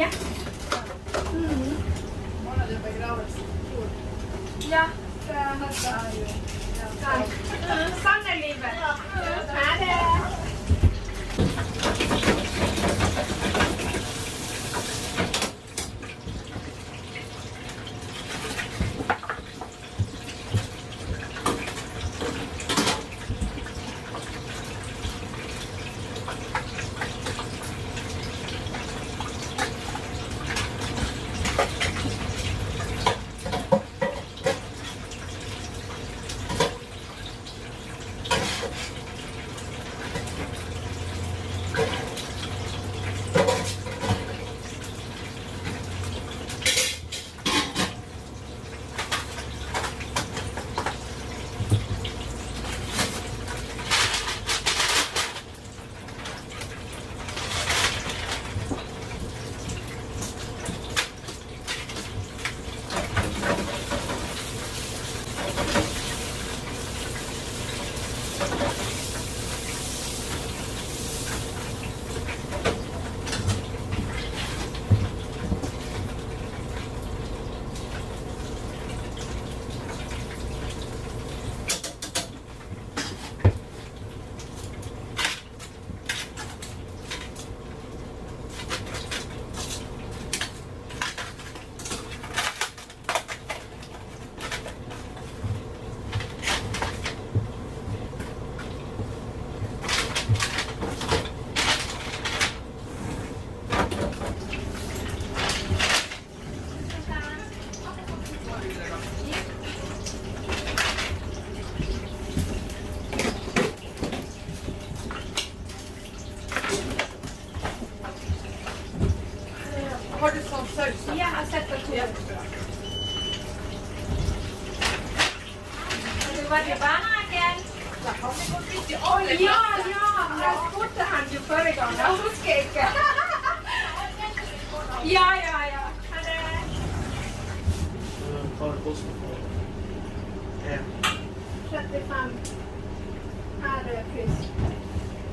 Ja. Mm. Ja. Sanna livet. det barnagen? Ja, ja, Jag spotade han ju förra gången av huskeken. Ja, ja, ja. Trettiofem är pris.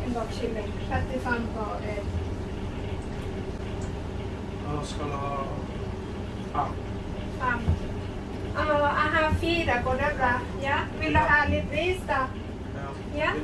En bakkylling. Trettiofem var det. Jag skulle ha Um, uh, ahafira, kodabra, yeah? Will I live this? Yeah?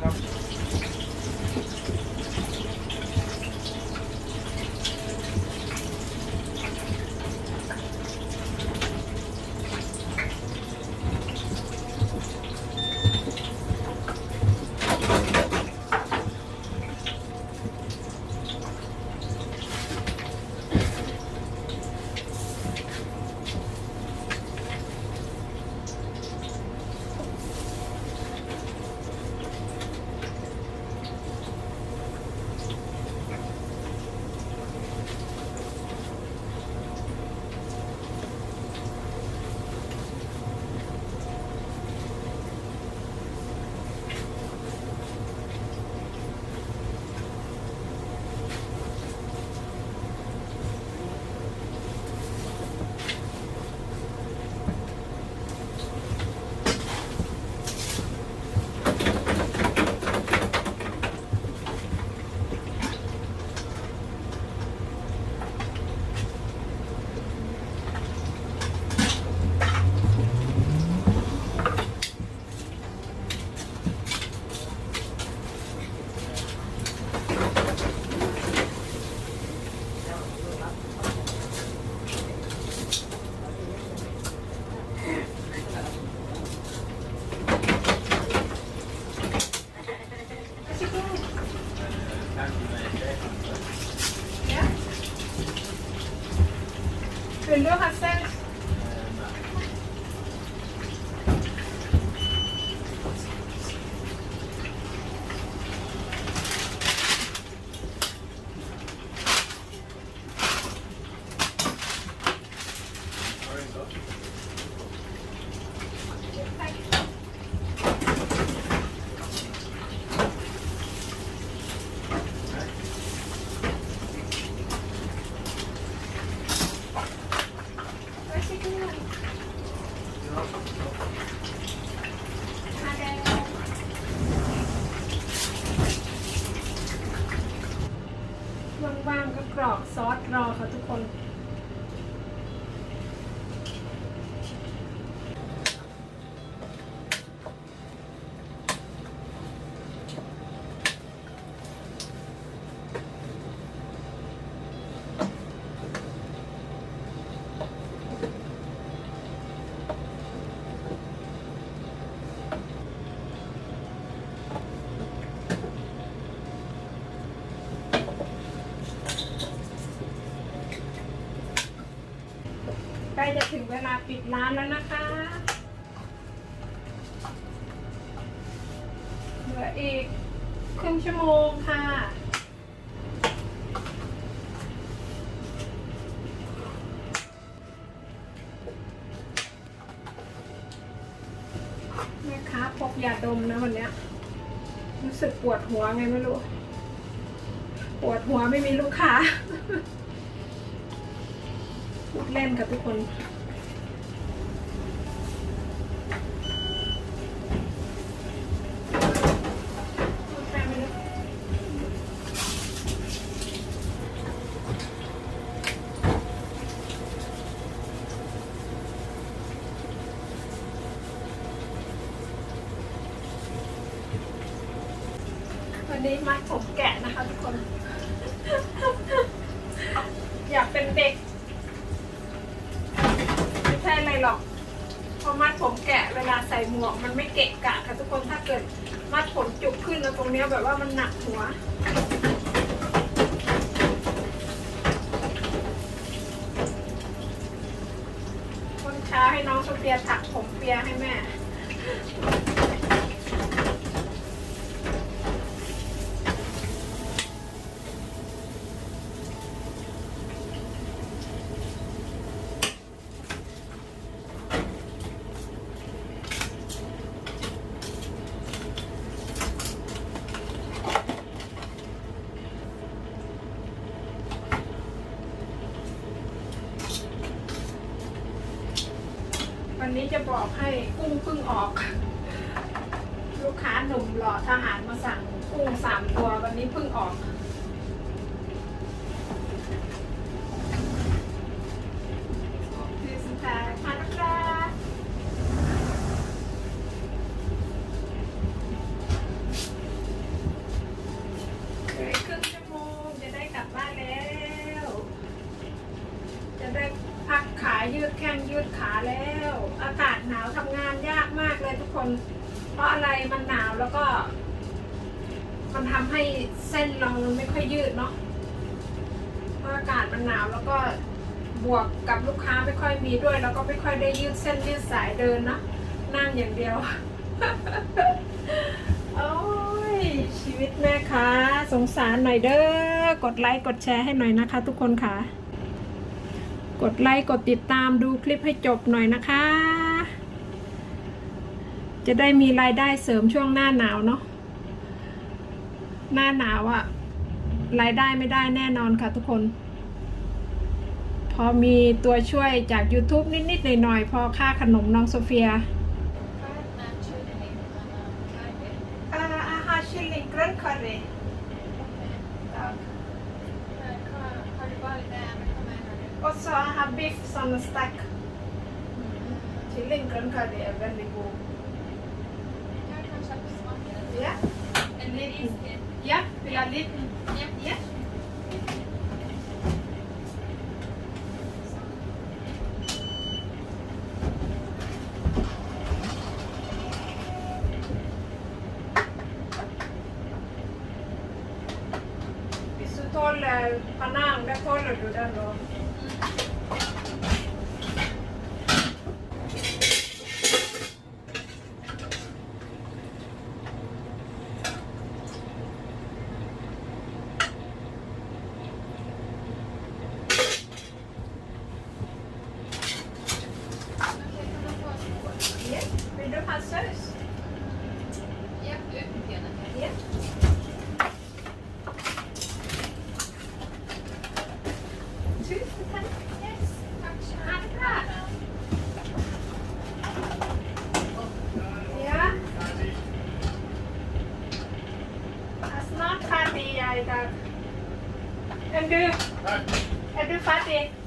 จะถึงเวลาปิดร้านแล้วนะคะเหลืออีกครึ่งชั่วโมงค่ะ แม่ค้าพกยาดมนะวันเนี้ย รู้สึกปวดหัวไงไม่รู้ ปวดหัวไม่มีลูกค้า พูดเล่นกับทุกคน วันนี้มัดผมแกะนะคะทุกคน อยากเป็นเด็ก ไม่ใช่อะไรหรอกเพราะมัดผมแกะเวลาใส่หมวกมันไม่เกะกะค่ะทุกคนถ้าเกิดมัดผมจุกขึ้นแล้วตรง เนี้ยแบบว่ามันหนักหัวคนช้าให้น้องโซเฟียตักผมเปียให้แม่ วันนี้จะบอกให้กุ้งเพิ่งออก ลูกค้าหนุ่มหล่อทหารมาสั่งกุ้งสามตัววันนี้เพิ่งออก ยืดแข้งยืดขาแล้ว อากาศหนาวทำงานยากมากเลยทุกคน เพราะอะไรมันหนาวแล้วก็ มันทำให้เส้นเรามันไม่ค่อยยืดเนาะเพราะอากาศมันหนาวแล้วก็บวกกับลูกค้าไม่ค่อยมีด้วย แล้วก็ไม่ค่อยได้ยืดเส้นยืดสายเดินเนาะนั่งอย่างเดียวโอ้ยชีวิตแม่ค้าสงสารหน่อยเด้อกดไลค์กดแชร์ให้หน่อยนะคะ ทุกคนค่ะ กดไลค์กดติดตามดูคลิปให้จบหน่อยนะคะ จะได้มีรายได้เสริมช่วงหน้าหนาวเนาะหน้าหนาวอะรายได้ไม่ได้แน่นอนค่ะทุกคน พอมีตัวช่วยจาก YouTube นิด ๆ หน่อย ๆ พอค่าขนมน้องโซเฟีย อาหารชิลลิงกรันคาเร่ก็ซอฮา บิฟซันสตักชิลลิงกรัน I do Fatih.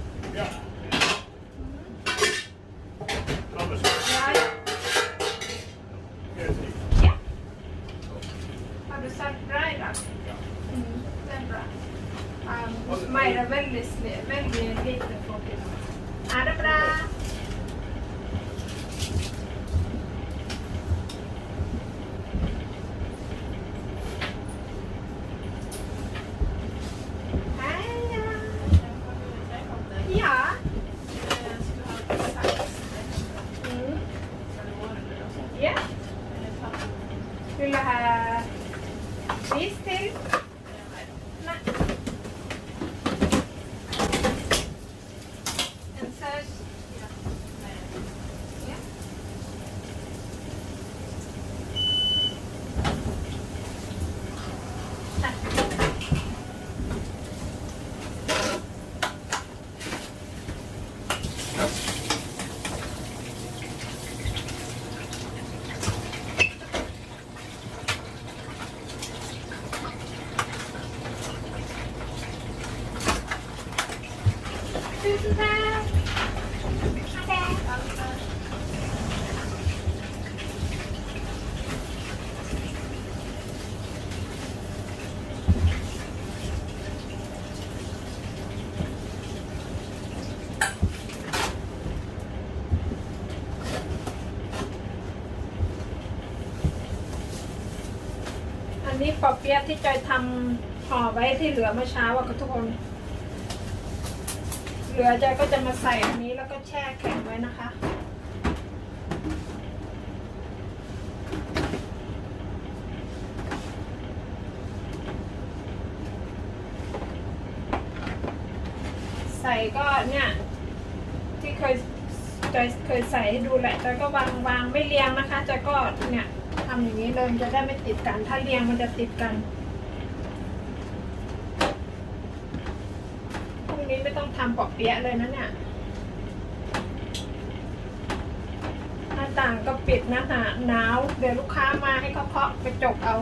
ปอเปี๊ยะที่จอยทำห่อไว้ที่เหลือเมื่อเช้าอะค่ะทุกคน เหลือจอยก็จะมาใส่อันนี้แล้วก็แช่แข็งไว้นะคะใส่ก็เนี่ยที่เคยจอยเคยใส่ให้ดูแหละจอยก็วางวางไม่เรียงนะคะจอยก็เนี่ยำอย่างนี้เลยจะได้ไม่ติดกัน ถ้าเรียงมันจะติดกันพรุ่งนี้ไม่ต้องทำปอกเปี๊ยะเลยนะเนี่ยหน้าต่างก็ปิดนะหาหนาว เดี๋ยวลูกค้ามาให้เขาเคาะกระจกเอา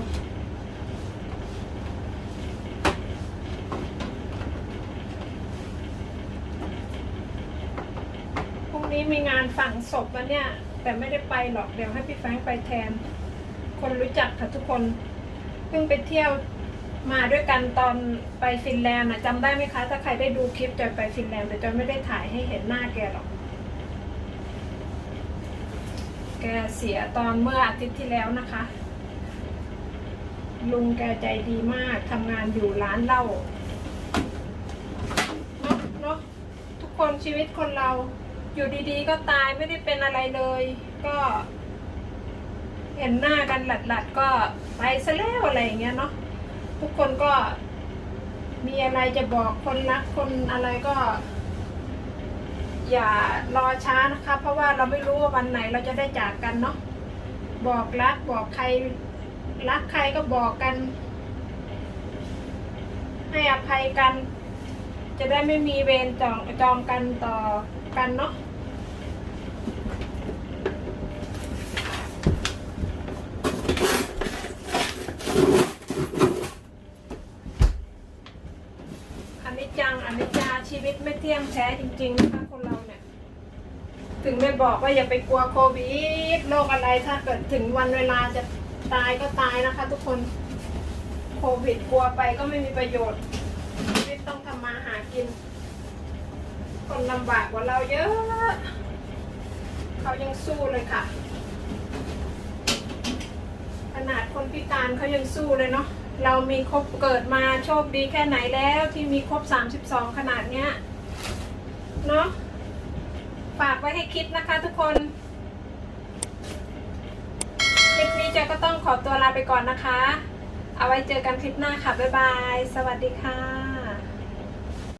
พรุ่งนี้มีงานฝังศพแล้วเนี่ย แต่ไม่ได้ไปหรอกเดี๋ยวให้พี่แฟงไปแทน คนรู้จักค่ะทุกคน เพิ่งไปเที่ยวมาด้วยกันตอนไปฟินแลนด์นะจำได้ไหมคะ ถ้าใครได้ดูคลิปจอยไปฟินแลนด์แต่จอยไม่ได้ถ่ายให้เห็นหน้าแกหรอก แกเสียตอนเมื่ออาทิตย์ที่แล้วนะคะ ลุงแกใจดีมากทำงานอยู่ร้านเหล้าเนอะเนอะทุกคนชีวิตคนเราอยู่ดีๆ ก็ตายไม่ได้เป็นอะไรเลย ก็ เห็นหน้ากันหลัดๆก็ไปซะแล้วอะไรอย่างเงี้ยเนาะทุกคนก็มีอะไรจะบอกคนรักคนอะไรก็ อย่ารอช้านะคะ เพราะว่าเราไม่รู้ว่าวันไหนเราจะได้จากกันเนาะบอกรักบอกใครรักใครก็บอกกัน ให้อภัยกัน จะได้ไม่มีเวรจองจองกันต่อกันเนาะ อันนี้จังอันนี้จาชีวิตไม่ เที่ยงแท้จริงๆนะคะคนเราเนี่ย ถึงได้บอกว่าอย่าไปกลัวโควิดโรคอะไรถ้าเกิดถึงวันเวลาจะตายก็ตายนะคะ ทุกคนโควิดกลัวไปก็ไม่มีประโยชน์ชีวิตต้องทำมาหากิน คนลำบากกว่าเราเยอะเขายังสู้เลยค่ะ ขนาดคนพิการเขายังสู้เลยเนาะเรามีครบเกิดมาโชคดีแค่ไหนแล้วที่มีครบ 32 ขนาดเนี้ย เนาะฝากไว้ให้คิดนะคะทุกคนคลิปนี้เจอก็ต้องขอตัวลาไปก่อนนะคะ เอาไว้เจอกันคลิปหน้าค่ะ บ๊ายบาย สวัสดีค่ะ